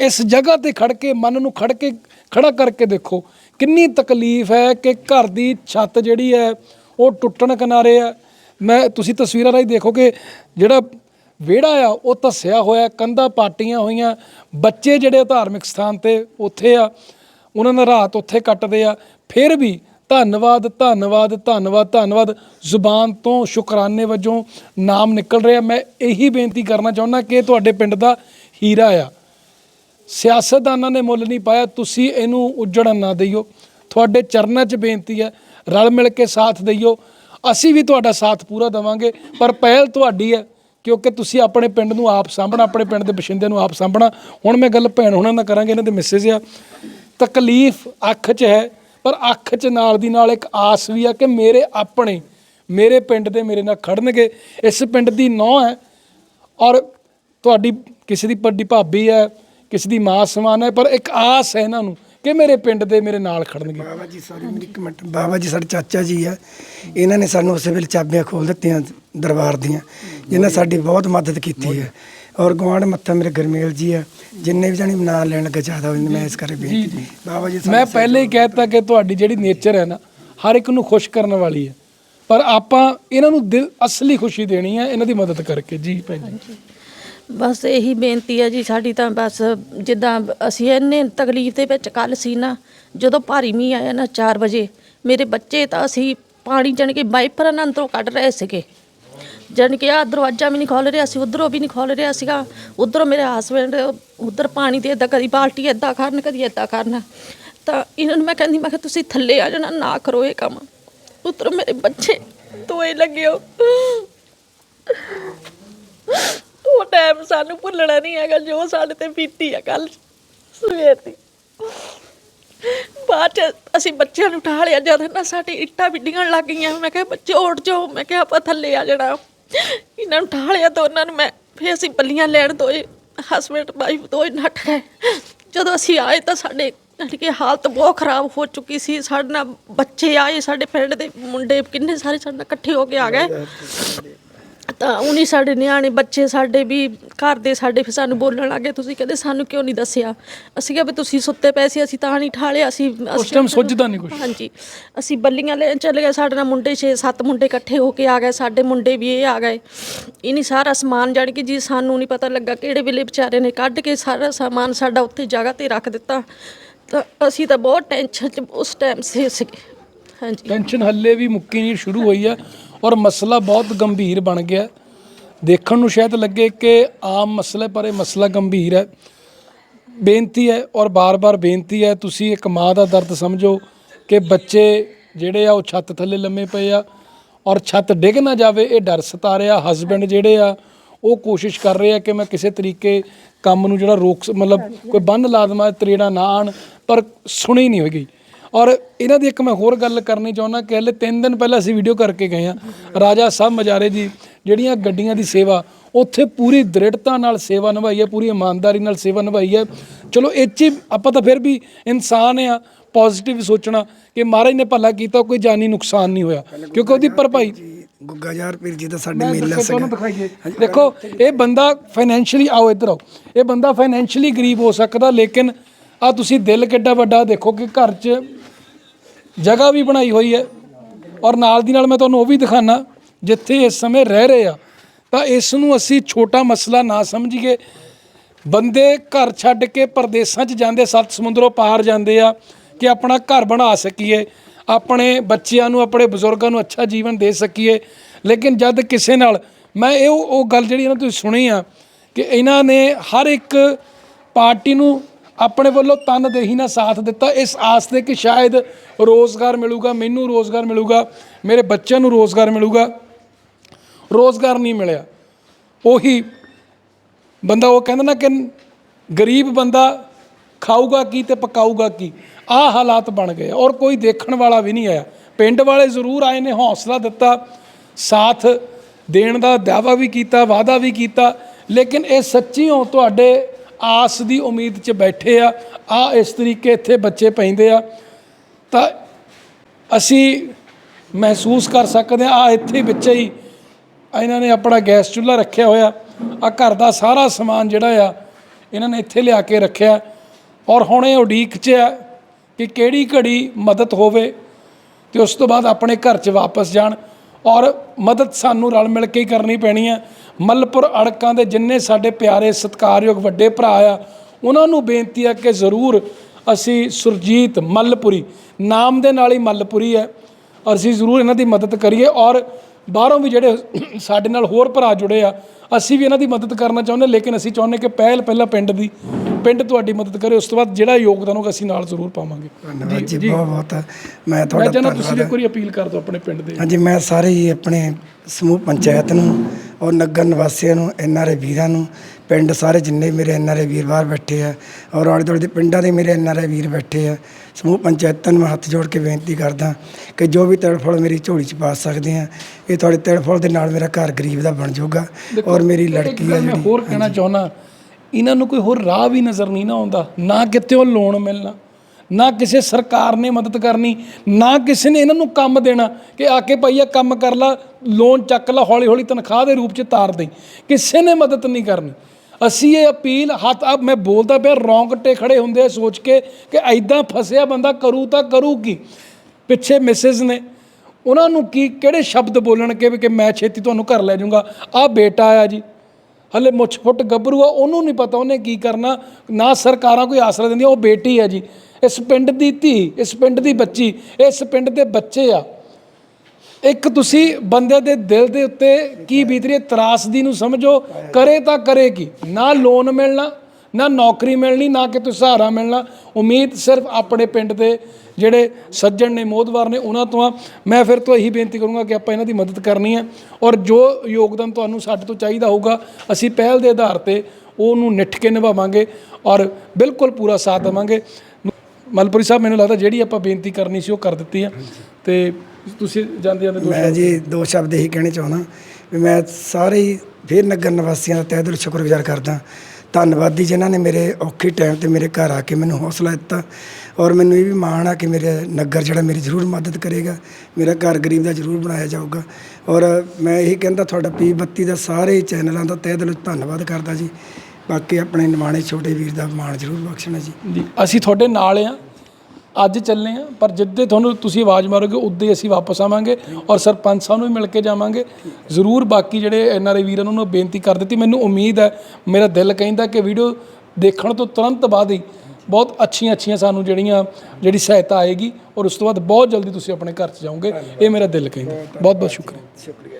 ਇਸ ਜਗ੍ਹਾ ਤੇ ਖੜ ਕੇ ਮਨ ਨੂੰ ਖੜ ਕੇ ਖੜਾ ਕਰਕੇ ਦੇਖੋ। ਕਿੰਨੀ ਤਕਲੀਫ ਹੈ ਕਿ ਘਰ ਦੀ ਛੱਤ ਜਿਹੜੀ ਹੈ ਉਹ ਟੁੱਟਣ ਕਿਨਾਰੇ ਆ ਮੈਂ, ਤੁਸੀਂ ਤਸਵੀਰਾਂ ਰਾਹੀਂ ਦੇਖੋ ਕਿ ਜਿਹੜਾ ਵਿਹੜਾ ਆ, ਉਹ ਧੱਸਿਆ ਹੋਇਆ, ਕੰਧਾਂ ਪਾਟੀਆਂ ਹੋਈਆਂ, ਬੱਚੇ ਜਿਹੜੇ ਧਾਰਮਿਕ ਸਥਾਨ ਤੇ ਉੱਥੇ ਆ, ਉਹਨਾਂ ਨੇ ਰਾਤ ਉੱਥੇ ਕੱਟਦੇ ਆ। ਫਿਰ ਵੀ ਧੰਨਵਾਦ ਧੰਨਵਾਦ ਧੰਨਵਾਦ ਧੰਨਵਾਦ, ਜ਼ੁਬਾਨ ਤੋਂ ਸ਼ੁਕਰਾਨੇ ਵਜੋਂ ਨਾਮ ਨਿਕਲ ਰਿਹਾ। ਮੈਂ ਇਹੀ ਬੇਨਤੀ ਕਰਨਾ ਚਾਹੁੰਦਾ ਕਿ ਇਹ ਤੁਹਾਡੇ ਪਿੰਡ ਦਾ ਹੀਰਾ ਆ। ਸਿਆਸਤਦਾਨਾਂ ਨੇ ਮੁੱਲ ਨਹੀਂ ਪਾਇਆ, ਤੁਸੀਂ ਇਹਨੂੰ ਉਜੜਨ ਨਾ ਦਿਓ ਤੁਹਾਡੇ ਚਰਨਾਂ 'ਚ ਬੇਨਤੀ ਹੈ, ਰਲ ਮਿਲ ਕੇ ਸਾਥ ਦਿਓ ਅਸੀਂ ਵੀ ਤੁਹਾਡਾ ਸਾਥ ਪੂਰਾ ਦੇਵਾਂਗੇ, ਪਰ ਪਹਿਲ ਤੁਹਾਡੀ ਹੈ, ਕਿਉਂਕਿ ਤੁਸੀਂ ਆਪਣੇ ਪਿੰਡ ਨੂੰ ਆਪ ਸਾਂਭਣਾ, ਆਪਣੇ ਪਿੰਡ ਦੇ ਬਸ਼ਿੰਦੇ ਨੂੰ ਆਪ ਸਾਂਭਣਾ। ਹੁਣ ਮੈਂ ਗੱਲ ਭੈਣ ਹੁਣਾਂ ਨਾਲ ਕਰਾਂਗੇ, ਇਹਨਾਂ ਦੇ ਮੈਸੇਜ ਆ। ਤਕਲੀਫ ਅੱਖ 'ਚ ਹੈ, ਪਰ ਅੱਖ 'ਚ ਨਾਲ ਦੀ ਨਾਲ ਇੱਕ ਆਸ ਵੀ ਆ ਕਿ ਮੇਰੇ ਆਪਣੇ, ਮੇਰੇ ਪਿੰਡ ਦੇ ਮੇਰੇ ਨਾਲ ਖੜਨਗੇ। ਇਸ ਪਿੰਡ ਦੀ ਨੌ ਹੈ, ਔਰ ਤੁਹਾਡੀ, ਕਿਸੇ ਦੀ ਵੱਡੀ ਭਾਬੀ ਹੈ ਕਿਸੇ ਦੀ ਮਾਂ ਸਮਾਨ ਹੈ ਪਰ ਇੱਕ ਆਸ ਹੈ ਇਹਨਾਂ ਨੂੰ ਕਿ ਮੇਰੇ ਪਿੰਡ ਦੇ ਮੇਰੇ ਨਾਲ ਖੜਨਗੇ। ਬਾਬਾ ਜੀ ਸੌਰੀ ਮੇਰੀ ਇੱਕ ਮਿੰਟ। ਬਾਬਾ ਜੀ ਸਾਡੇ ਚਾਚਾ ਜੀ ਆ ਇਹਨਾਂ ਨੇ ਸਾਨੂੰ ਉਸੇ ਵੇਲੇ ਚਾਬੀਆਂ ਖੋਲ ਦਿੱਤੀਆਂ ਦਰਬਾਰ ਦੀਆਂ ਜਿਨ੍ਹਾਂ ਸਾਡੀ ਬਹੁਤ ਮਦਦ ਕੀਤੀ ਹੈ। ਔਰ ਗਵਾਂਢ ਮੱਥਾ ਮੇਰੇ ਗਰਮੇਲ ਜੀ ਆ ਜਿੰਨੇ ਵੀ ਜਾਣੀ ਨਾਂ ਲੈਣ ਲੱਗੇ ਜ਼ਿਆਦਾ ਮੈਂ ਇਸ ਕਰੇ ਬੇਨਤੀ ਬਾਬਾ ਜੀ ਮੈਂ ਪਹਿਲੇ ਹੀ ਕਹਿਤਾ ਕਿ ਤੁਹਾਡੀ ਜਿਹੜੀ ਨੇਚਰ ਹੈ ਨਾ ਹਰ ਇੱਕ ਨੂੰ ਖੁਸ਼ ਕਰਨ ਵਾਲੀ ਹੈ। ਪਰ ਆਪਾਂ ਇਹਨਾਂ ਨੂੰ ਦਿਲ ਅਸਲੀ ਖੁਸ਼ੀ ਦੇਣੀ ਹੈ ਇਹਨਾਂ ਦੀ ਮਦਦ ਕਰਕੇ। ਜੀ ਭੈਣ ਜੀ। ਬਸ ਇਹੀ ਬੇਨਤੀ ਹੈ ਜੀ, ਸਾਡੀ ਤਾਂ ਬਸ ਜਿੱਦਾਂ ਅਸੀਂ ਇੰਨੇ ਤਕਲੀਫ ਦੇ ਵਿੱਚ ਕੱਲ ਸੀ ਨਾ, ਜਦੋਂ ਭਾਰੀ ਮੀਂਹ ਆਇਆ ਨਾ 4 ਵਜੇ, ਮੇਰੇ ਬੱਚੇ ਤਾਂ ਅਸੀਂ ਪਾਣੀ ਜਾਣੀ ਕਿ ਵਾਈਪਰਾਂ ਨਾਲ ਅੰਦਰੋਂ ਕੱਢ ਰਹੇ ਸੀਗੇ। ਜਾਣੀ ਕਿ ਆ ਦਰਵਾਜ਼ਾ ਵੀ ਨਹੀਂ ਖੋਲ ਰਿਹਾ ਸੀ, ਉਧਰੋਂ ਵੀ ਨਹੀਂ ਖੋਲ ਰਿਹਾ ਸੀਗਾ, ਉਧਰੋਂ ਮੇਰੇ ਹਸਬੰਡ ਉਧਰ ਪਾਣੀ ਦੇ ਏਦਾਂ ਕਦੀ ਬਾਲਟੀ ਏਦਾਂ ਕਰਨ ਕਦੀ ਏਦਾਂ ਕਰਨ ਤਾਂ ਇਹਨਾਂ ਨੂੰ ਮੈਂ ਕਹਿੰਦੀ, ਮੈਂ ਕਿਹਾ, ਤੁਸੀਂ ਥੱਲੇ ਆ ਜਾਣਾ, ਨਾ ਕਰੋ ਇਹ ਕੰਮ। ਉਧਰੋਂ ਮੇਰੇ ਬੱਚੇ ਤੋਏ ਲੱਗਿਓ ਉਹ ਟਾਈਮ ਸਾਨੂੰ ਭੁੱਲਣਾ ਨਹੀਂ ਹੈਗਾ, ਜੋ ਸਾਡੇ ਤੇ ਬੀਤੀ ਆ ਕੱਲ ਸਵੇਰ ਦੀ। ਬਾਅਦ ਚ ਅਸੀਂ ਬੱਚਿਆਂ ਨੂੰ ਉਠਾ ਲਿਆ, ਜਦ ਨਾ ਸਾਡੀ ਇੱਟਾਂ ਵਿੱਡੀਆਂ ਲੱਗ ਗਈਆਂ, ਮੈਂ ਕਿਹਾ, ਬੱਚੇ, ਉੱਠ ਜਾਓ। ਮੈਂ ਕਿਹਾ, ਆਪਾਂ ਥੱਲੇ ਆ ਜਾਣਾ। ਇਹਨਾਂ ਨੂੰ ਉਠਾ ਲਿਆ ਤਾਂ ਉਹਨਾਂ ਨੂੰ ਮੈਂ ਫਿਰ ਅਸੀਂ ਬੱਲੀਆਂ ਲੈਣ ਦੋਏ ਹਸਬੰਡ ਵਾਈਫ ਦੋਏ ਨੱਠ ਗਏ। ਜਦੋਂ ਅਸੀਂ ਆਏ ਤਾਂ ਸਾਡੇ ਜਾਣੀ ਕਿ ਹਾਲਤ ਬਹੁਤ ਖਰਾਬ ਹੋ ਚੁੱਕੀ ਸੀ। ਸਾਡੇ ਨਾਲ ਬੱਚੇ ਆਏ, ਸਾਡੇ ਪਿੰਡ ਦੇ ਮੁੰਡੇ ਕਿੰਨੇ ਸਾਰੇ ਸਾਡੇ ਨਾਲ ਇਕੱਠੇ ਹੋ ਕੇ ਆ ਗਏ। ਤਾਂ ਉਨੀ ਸਾਡੇ ਨਿਆਣੇ ਬੱਚੇ ਸਾਡੇ ਵੀ ਘਰ ਦੇ ਸਾਡੇ ਫਿਰ ਸਾਨੂੰ ਬੋਲਣ ਲੱਗੇ ਤੁਸੀਂ ਕਹਿੰਦੇ ਸਾਨੂੰ ਕਿਉਂ ਨਹੀਂ ਦੱਸਿਆ? ਅਸੀਂ ਕਿਹਾ ਵੀ ਤੁਸੀਂ ਸੁੱਤੇ ਪਏ ਸੀ ਅਸੀਂ ਤਾਂ ਨਹੀਂ ਠਾਲਿਆ ਅਸੀਂ ਉਸ ਟਾਈਮ ਸੁੱਝਦਾ ਨਹੀਂ ਕੁਛ। ਹਾਂਜੀ ਅਸੀਂ ਬੱਲੀਆਂ ਲੈਣ ਚੱਲ ਗਏ ਸਾਡੇ ਨਾਲ ਮੁੰਡੇ 6-7 ਮੁੰਡੇ ਇਕੱਠੇ ਹੋ ਕੇ ਆ ਗਏ ਸਾਡੇ ਮੁੰਡੇ ਵੀ ਇਹ ਆ ਗਏ। ਇਨੀ ਸਾਰਾ ਸਮਾਨ ਜਾਣ ਕਿ ਜੀ ਸਾਨੂੰ ਨਹੀਂ ਪਤਾ ਲੱਗਾ ਕਿਹੜੇ ਵੇਲੇ ਵਿਚਾਰੇ ਨੇ ਕੱਢ ਕੇ ਸਾਰਾ ਸਾਮਾਨ ਸਾਡਾ ਉੱਥੇ ਜਗ੍ਹਾ ਤੇ ਰੱਖ ਦਿੱਤਾ। ਤਾਂ ਅਸੀਂ ਤਾਂ ਬਹੁਤ ਟੈਨਸ਼ਨ ਚ ਉਸ ਟਾਈਮ ਸੇ ਸੀਗੇ ਹਾਂਜੀ। ਟੈਨਸ਼ਨ ਹੱਲੇ ਵੀ ਮੁੱਕੀ ਨਹੀਂ ਸ਼ੁਰੂ ਹੋਈ ਹੈ ਔਰ ਮਸਲਾ ਬਹੁਤ ਗੰਭੀਰ ਬਣ ਗਿਆ। ਦੇਖਣ ਨੂੰ ਸ਼ਾਇਦ ਲੱਗੇ ਕਿ ਆਮ ਮਸਲੇ ਪਰ ਇਹ ਮਸਲਾ ਗੰਭੀਰ ਹੈ। ਬੇਨਤੀ ਹੈ ਔਰ ਬਾਰ-ਬਾਰ ਬੇਨਤੀ ਹੈ, ਤੁਸੀਂ ਇੱਕ ਮਾਂ ਦਾ ਦਰਦ ਸਮਝੋ ਕਿ ਬੱਚੇ ਜਿਹੜੇ ਆ ਉਹ ਛੱਤ ਥੱਲੇ ਲੰਮੇ ਪਏ ਆ ਔਰ ਛੱਤ ਡਿੱਗ ਨਾ ਜਾਵੇ, ਇਹ ਡਰ ਸਤਾ ਰਿਹਾ ਹਸਬੰਡ ਜਿਹੜੇ ਆ ਉਹ ਕੋਸ਼ਿਸ਼ ਕਰ ਰਹੇ ਆ ਕਿ ਮੈਂ ਕਿਸੇ ਤਰੀਕੇ ਕੰਮ ਨੂੰ ਜਿਹੜਾ ਰੋਕ ਮਤਲਬ ਕੋਈ ਬੰਨ ਲਾ ਦੇਵਾਂ ਤਰੇੜਾ ਨਾ ਆਣ ਪਰ ਸੁਣੀ ਨਹੀਂ ਹੋਈ ਔਰ ਇਹਨਾਂ ਦੀ ਇੱਕ ਮੈਂ ਹੋਰ ਗੱਲ ਕਰਨੀ ਚਾਹੁੰਦਾ ਕਿ ਹਲੇ 3 ਦਿਨ ਪਹਿਲਾਂ ਅਸੀਂ ਵੀਡੀਓ ਕਰਕੇ ਗਏ ਆ ਰਾਜਾ ਸਾਹਿਬ ਮਜਾਰੇ ਦੀ ਜਿਹੜੀਆਂ ਗੱਡੀਆਂ ਦੀ ਸੇਵਾ ਉੱਥੇ ਪੂਰੀ ਦ੍ਰਿੜਤਾ ਨਾਲ ਸੇਵਾ ਨਿਭਾਈ ਹੈ ਪੂਰੀ ਇਮਾਨਦਾਰੀ ਨਾਲ ਸੇਵਾ ਨਿਭਾਈ ਹੈ। ਚਲੋ ਇਹ 'ਚ ਹੀ ਆਪਾਂ ਤਾਂ ਫਿਰ ਵੀ ਇਨਸਾਨ ਆ ਪੋਜ਼ਿਟਿਵ ਸੋਚਣਾ ਕਿ ਮਹਾਰਾਜ ਨੇ ਭਲਾ ਕੀਤਾ ਕੋਈ ਜਾਨੀ ਨੁਕਸਾਨ ਨਹੀਂ ਹੋਇਆ। ਕਿਉਂਕਿ ਉਹਦੀ ਭਰਪਾਈ ਗੁੱਗਾ ਯਾਰ ਪੀਰ ਜੀ ਦਾ ਸਾਡੇ ਮੇਲਾ ਸੀਗਾ। ਦੇਖੋ ਇਹ ਬੰਦਾ ਫਾਈਨੈਂਸ਼ੀਅਲੀ ਆਓ ਇੱਧਰ ਆਓ। ਇਹ ਬੰਦਾ ਫਾਈਨੈਂਸ਼ੀਅਲੀ ਗਰੀਬ ਹੋ ਸਕਦਾ ਲੇਕਿਨ ਆ ਤੁਸੀਂ ਦਿਲ ਕਿੱਡਾ ਵੱਡਾ ਦੇਖੋ ਕਿ ਘਰ 'ਚ ਜਗ੍ਹਾ ਵੀ ਬਣਾਈ ਹੋਈ ਹੈ। ਔਰ ਨਾਲ ਦੀ ਨਾਲ ਮੈਂ ਤੁਹਾਨੂੰ ਉਹ ਵੀ ਦਿਖਾਣਾ ਜਿੱਥੇ ਇਸ ਸਮੇਂ ਰਹਿ ਰਹੇ ਆ। ਤਾਂ ਇਸ ਨੂੰ ਅਸੀਂ ਛੋਟਾ ਮਸਲਾ ਨਾ ਸਮਝੀਏ। ਬੰਦੇ ਘਰ ਛੱਡ ਕੇ ਪਰਦੇਸਾਂ 'ਚ ਜਾਂਦੇ, ਸੱਤ ਸਮੁੰਦਰੋਂ ਪਾਰ ਜਾਂਦੇ ਆ ਕਿ ਆਪਣਾ ਘਰ ਬਣਾ ਸਕੀਏ, ਆਪਣੇ ਬੱਚਿਆਂ ਨੂੰ, ਆਪਣੇ ਬਜ਼ੁਰਗਾਂ ਨੂੰ ਅੱਛਾ ਜੀਵਨ ਦੇ ਸਕੀਏ। ਲੇਕਿਨ ਜਦ ਕਿਸੇ ਨਾਲ, ਮੈਂ ਇਹ ਉਹ ਗੱਲ ਜਿਹੜੀ ਇਹਨਾਂ ਤੁਸੀਂ ਸੁਣੀ ਆ ਕਿ ਇਹਨਾਂ ਨੇ ਹਰ ਇੱਕ ਪਾਰਟੀ ਨੂੰ ਆਪਣੇ ਵੱਲੋਂ ਤਨਦੇਹੀ ਨਾਲ ਸਾਥ ਦਿੱਤਾ। ਇਸ ਆਸ ਤੇ ਕਿ ਸ਼ਾਇਦ ਰੋਜ਼ਗਾਰ ਮਿਲੂਗਾ, ਮੈਨੂੰ ਰੋਜ਼ਗਾਰ ਮਿਲੂਗਾ, ਮੇਰੇ ਬੱਚਿਆਂ ਨੂੰ ਰੋਜ਼ਗਾਰ ਮਿਲੂਗਾ। ਰੋਜ਼ਗਾਰ ਨਹੀਂ ਮਿਲਿਆ। ਉਹੀ ਬੰਦਾ ਉਹ ਕਹਿੰਦਾ ਨਾ ਕਿ ਗਰੀਬ ਬੰਦਾ ਖਾਊਗਾ ਕੀ ਤੇ ਪਕਾਊਗਾ ਕੀ। ਆਹ ਹਾਲਾਤ ਬਣ ਗਏ। ਔਰ ਕੋਈ ਦੇਖਣ ਵਾਲਾ ਵੀ ਨਹੀਂ ਆਇਆ। ਪਿੰਡ ਵਾਲੇ ਜ਼ਰੂਰ ਆਏ ਨੇ, ਹੌਸਲਾ ਦਿੱਤਾ, ਸਾਥ ਦੇਣ ਦਾ ਦਾਅਵਾ ਵੀ ਕੀਤਾ, ਵਾਅਦਾ ਵੀ ਕੀਤਾ। ਲੇਕਿਨ ਇਹ ਸੱਚੀ ਹੋ ਤੁਹਾਡੇ ਆਸ ਦੀ ਉਮੀਦ 'ਚ ਬੈਠੇ ਆ ਆ ਇਸ ਤਰੀਕੇ ਇੱਥੇ ਬੱਚੇ ਪੈਂਦੇ ਆ, ਤਾਂ ਅਸੀਂ ਮਹਿਸੂਸ ਕਰ ਸਕਦੇ ਆ ਆ ਇੱਥੇ ਵਿੱਚ ਹੀ ਇਹਨਾਂ ਨੇ ਆਪਣਾ ਗੈਸ ਚੁੱਲ੍ਹਾ ਰੱਖਿਆ ਹੋਇਆ, ਆ ਘਰ ਦਾ ਸਾਰਾ ਸਮਾਨ ਜਿਹੜਾ ਆ, ਇਹਨਾਂ ਨੇ ਇੱਥੇ ਲਿਆ ਕੇ ਰੱਖਿਆ। ਔਰ ਹੁਣ ਇਹ ਉਡੀਕ 'ਚ ਆ ਕਿ ਕਿਹੜੀ ਘੜੀ ਮਦਦ ਹੋਵੇ ਤੇ ਉਸ ਤੋਂ ਬਾਅਦ ਆਪਣੇ ਘਰ 'ਚ ਵਾਪਸ ਜਾਣ। ਔਰ ਮਦਦ ਸਾਨੂੰ ਰਲ ਮਿਲ ਕੇ ਹੀ ਕਰਨੀ ਪੈਣੀ ਹੈ ਮੱਲਪੁਰ ਅੜਕਾਂ ਦੇ ਜਿੰਨੇ ਸਾਡੇ ਪਿਆਰੇ ਸਤਿਕਾਰਯੋਗ ਵੱਡੇ ਭਰਾ ਆ, ਉਹਨਾਂ ਨੂੰ ਬੇਨਤੀ ਹੈ ਕਿ ਜ਼ਰੂਰ ਅਸੀਂ ਸੁਰਜੀਤ ਮੱਲਪੁਰੀ, ਨਾਮ ਦੇ ਨਾਲ ਹੀ ਮੱਲਪੁਰੀ ਹੈ, ਅਸੀਂ ਜ਼ਰੂਰ ਇਹਨਾਂ ਦੀ ਮਦਦ ਕਰੀਏ ਔਰ ਬਾਹਰੋਂ ਵੀ ਜਿਹੜੇ ਸਾਡੇ ਨਾਲ ਹੋਰ ਭਰਾ ਜੁੜੇ ਆ ਅਸੀਂ ਵੀ ਇਹਨਾਂ ਦੀ ਮਦਦ ਕਰਨਾ ਚਾਹੁੰਦੇ ਲੇਕਿਨ ਅਸੀਂ ਚਾਹੁੰਦੇ ਕਿ ਪਹਿਲ ਪਹਿਲਾਂ ਪਿੰਡ ਦੀ ਪਿੰਡ ਤੁਹਾਡੀ ਮਦਦ ਕਰੇ ਉਸ ਤੋਂ ਬਾਅਦ ਜਿਹੜਾ ਯੋਗਦਾਨ ਹੋਗਾ ਅਸੀਂ ਨਾਲ ਜ਼ਰੂਰ ਪਾਵਾਂਗੇ। ਧੰਨਵਾਦ ਜੀ ਬਹੁਤ ਬਹੁਤ ਮੈਂ ਤੁਹਾਡਾ ਚਾਹੁੰਦਾ ਤੁਸੀਂ ਧੰਨਵਾਦ ਇੱਕ ਵਾਰੀ ਅਪੀਲ ਕਰ ਦਿਓ ਆਪਣੇ ਪਿੰਡ ਦੇ। ਹਾਂਜੀ ਮੈਂ ਸਾਰੇ ਹੀ ਆਪਣੇ ਸਮੂਹ ਪੰਚਾਇਤ ਨੂੰ ਔਰ ਨਗਰ ਨਿਵਾਸੀਆਂ ਨੂੰ ਐਨਆਰਏ ਵੀਰਾਂ ਨੂੰ ਪਿੰਡ ਸਾਰੇ ਜਿੰਨੇ ਮੇਰੇ ਐਨਆਰਏ ਵੀਰ ਬਾਹਰ ਬੈਠੇ ਆ ਔਰ ਆਲੇ ਦੁਆਲੇ ਦੇ ਪਿੰਡਾਂ ਦੇ ਮੇਰੇ ਐਨਆਰਏ ਵੀਰ ਬੈਠੇ ਆ ਸਮੂਹ ਪੰਚਾਇਤਾਂ ਨੂੰ ਮੈਂ ਹੱਥ ਜੋੜ ਕੇ ਬੇਨਤੀ ਕਰਦਾ ਕਿ ਜੋ ਵੀ ਤੜਫਲ ਮੇਰੀ ਝੋਲੀ 'ਚ ਪਾ ਸਕਦੇ ਆ ਇਹ ਤੁਹਾਡੇ ਤੜਫਲ ਦੇ ਨਾਲ ਮੇਰਾ ਘਰ ਗਰੀਬ ਦਾ ਬਣ ਜਾਊਗਾ ਔਰ ਮੇਰੀ ਲੜਕੀ ਆ ਮੈਂ ਜਿਹੜੀ। ਹੋਰ ਕਹਿਣਾ ਚਾਹੁੰਦਾ ਇਹਨਾਂ ਨੂੰ ਕੋਈ ਹੋਰ ਰਾਹ ਵੀ ਨਜ਼ਰ ਨਹੀਂ ਨਾ ਆਉਂਦਾ ਨਾ ਕਿਤੇ ਉਹ ਲੋਨ ਮਿਲਣਾ ਨਾ ਕਿਸੇ ਸਰਕਾਰ ਨੇ ਮਦਦ ਕਰਨੀ ਨਾ ਕਿਸੇ ਨੇ ਇਹਨਾਂ ਨੂੰ ਕੰਮ ਦੇਣਾ ਕਿ ਆ ਕੇ ਭਾਈ ਇਹ ਕੰਮ ਕਰ ਲਾ ਲੋਨ ਚੱਕ ਲਾ ਹੌਲੀ ਹੌਲੀ ਤਨਖਾਹ ਦੇ ਰੂਪ ਚ ਤਾਰ ਦੇ ਕਿਸੇ ਨੇ ਮਦਦ ਨਹੀਂ ਕਰਨੀ। ਅਸੀਂ ਇਹ ਅਪੀਲ, ਹੱਥ ਅਬ ਮੈਂ ਬੋਲਦਾ ਪਿਆ ਰੌਂਗਟੇ ਖੜੇ ਹੁੰਦੇ ਆ ਸੋਚ ਕੇ ਕਿ ਐਦਾਂ ਫਸਿਆ ਬੰਦਾ ਕਰੂ ਤਾਂ ਕਰੂ ਕੀ? ਪਿੱਛੇ ਮਿਸਿਸ ਨੇ, ਉਹਨਾਂ ਨੂੰ ਕੀ, ਕਿਹੜੇ ਸ਼ਬਦ ਬੋਲਣ ਕਿ ਕਿ ਮੈਂ ਛੇਤੀ ਤੁਹਾਨੂੰ ਘਰ ਲੈ ਜਾਊਂਗਾ? ਆ ਬੇਟਾ ਆ ਜੀ, ਹਲੇ ਮੁੱਛ ਫੁੱਟ ਗੱਭਰੂ ਆ, ਉਹਨੂੰ ਨਹੀਂ ਪਤਾ ਉਹਨੇ ਕੀ ਕਰਨਾ, ਨਾ ਸਰਕਾਰਾਂ ਕੋਈ ਆਸਰਾ ਦਿੰਦੀਆਂ, ਉਹ ਬੇਟੀ ਹੈ ਜੀ। ਇਸ ਪਿੰਡ ਦੀ ਧੀ, ਇਸ ਪਿੰਡ ਦੀ ਬੱਚੀ, ਇਸ ਪਿੰਡ ਦੇ ਬੱਚੇ ਆ। ਇੱਕ ਤੁਸੀਂ ਬੰਦੇ ਦੇ ਦਿਲ ਦੇ ਉੱਤੇ ਕੀ ਬੀਤ ਰਹੀ ਹੈ? ਤਰਾਸਦੀ ਨੂੰ ਸਮਝੋ। ਕਰੇ ਤਾਂ ਕਰੇ ਕੀ? ਨਾ ਲੋਨ ਮਿਲਣਾ, ਨਾ ਨੌਕਰੀ ਮਿਲਣੀ, ਨਾ ਕਿਤੇ ਸਹਾਰਾ ਮਿਲਣਾ। ਉਮੀਦ ਸਿਰਫ ਆਪਣੇ ਪਿੰਡ ਦੇ ਜਿਹੜੇ ਸੱਜਣ ਨੇ ਮੋਦਵਾਰ ਨੇ, ਉਹਨਾਂ ਤੋਂ ਆ। ਮੈਂ ਫਿਰ ਤੋਂ ਇਹੀ ਬੇਨਤੀ ਕਰੂੰਗਾ ਕਿ ਆਪਾਂ ਇਹਨਾਂ ਦੀ ਮਦਦ ਕਰਨੀ ਹੈ ਔਰ ਜੋ ਯੋਗਦਾਨ ਤੁਹਾਨੂੰ ਸਾਡੇ ਤੋਂ ਚਾਹੀਦਾ ਹੋਊਗਾ, ਅਸੀਂ ਪਹਿਲ ਦੇ ਆਧਾਰ ਤੇ ਉਹਨੂੰ ਨਿੱਠ ਕੇ ਨਿਭਾਵਾਂਗੇ ਔਰ ਬਿਲਕੁਲ ਪੂਰਾ ਸਾਥ ਦੇਵਾਂਗੇ। ਮਲਪੁਰੀ ਸਾਹਿਬ, ਮੈਨੂੰ ਲੱਗਦਾ ਜਿਹੜੀ ਆਪਾਂ ਬੇਨਤੀ ਕਰਨੀ ਸੀ ਉਹ ਕਰ ਦਿੱਤੀ ਆ ਤੇ ਤੁਸੀਂ ਜਾਂਦੇ ਜਾਂਦੇ ਦੋ ਮੈਂ ਜੀ ਦੋ ਸ਼ਬਦ ਇਹੀ ਕਹਿਣੇ ਚਾਹੁੰਦਾ ਵੀ ਮੈਂ ਸਾਰੇ ਹੀ ਫਿਰ ਨਗਰ ਨਿਵਾਸੀਆਂ ਦਾ ਤਹਿ ਦਿਲੋਂ ਸ਼ੁਕਰਗੁਜ਼ਾਰ ਕਰਦਾ। ਧੰਨਵਾਦੀ ਜਿਨ੍ਹਾਂ ਨੇ ਮੇਰੇ ਔਖੇ ਟਾਈਮ ਤੇ ਮੇਰੇ ਘਰ ਆ ਕੇ ਮੈਨੂੰ ਹੌਸਲਾ ਦਿੱਤਾ ਔਰ ਮੈਨੂੰ ਇਹ ਵੀ ਮਾਣ ਆ ਕਿ ਮੇਰੇ ਨਗਰ ਜਿਹੜਾ ਮੇਰੀ ਜ਼ਰੂਰ ਮਦਦ ਕਰੇਗਾ ਮੇਰਾ ਘਰ ਗਰੀਬ ਦਾ ਜ਼ਰੂਰ ਬਣਾਇਆ ਜਾਊਗਾ ਔਰ ਮੈਂ ਇਹੀ ਕਹਿੰਦਾ ਤੁਹਾਡਾ ਪੀ ਬੱਤੀ ਦਾ ਸਾਰੇ ਚੈਨਲਾਂ ਦਾ ਤਹਿ ਦਿਲੋਂ ਧੰਨਵਾਦ ਕਰਦਾ ਜੀ। ਬਾਕੀ ਆਪਣੇ ਨਿਮਾਣੇ ਛੋਟੇ ਵੀਰ ਦਾ ਮਾਣ ਜ਼ਰੂਰ ਬਖਸ਼ਣਾ ਜੀ। ਜੀ ਅਸੀਂ ਤੁਹਾਡੇ ਨਾਲ ਆ। ਅੱਜ ਚੱਲੇ ਆ ਪਰ ਜਿੱਦੇ ਤੁਹਾਨੂੰ ਤੁਸੀਂ ਆਵਾਜ਼ ਮਾਰੋਗੇ, ਉਦੋਂ ਹੀ ਅਸੀਂ ਵਾਪਸ ਆਵਾਂਗੇ ਔਰ ਸਰਪੰਚ ਸਾਹਿਬ ਨੂੰ ਵੀ ਮਿਲ ਕੇ ਜਾਵਾਂਗੇ। ਜ਼ਰੂਰ ਬਾਕੀ ਜਿਹੜੇ ਐਨਆਰਆਈ ਵੀਰਾਂ ਨੂੰ ਮੈਂ ਬੇਨਤੀ ਕਰ ਦਿੱਤੀ। ਮੈਨੂੰ ਉਮੀਦ ਹੈ, ਮੇਰਾ ਦਿਲ ਕਹਿੰਦਾ ਕਿ ਵੀਡੀਓ ਦੇਖਣ ਤੋਂ ਤੁਰੰਤ ਬਾਅਦ ਹੀ ਬਹੁਤ ਅੱਛੀਆਂ ਅੱਛੀਆਂ ਸਾਨੂੰ ਜਿਹੜੀਆਂ ਜਿਹੜੀ ਸਹਾਇਤਾ ਆਏਗੀ ਔਰ ਉਸ ਤੋਂ ਬਾਅਦ ਬਹੁਤ ਜਲਦੀ ਤੁਸੀਂ ਆਪਣੇ ਘਰ 'ਚ ਜਾਓਗੇ। ਇਹ ਮੇਰਾ ਦਿਲ ਕਹਿੰਦਾ। ਬਹੁਤ ਬਹੁਤ ਸ਼ੁਕਰੀਆ। ਸ਼ੁਕਰੀਆ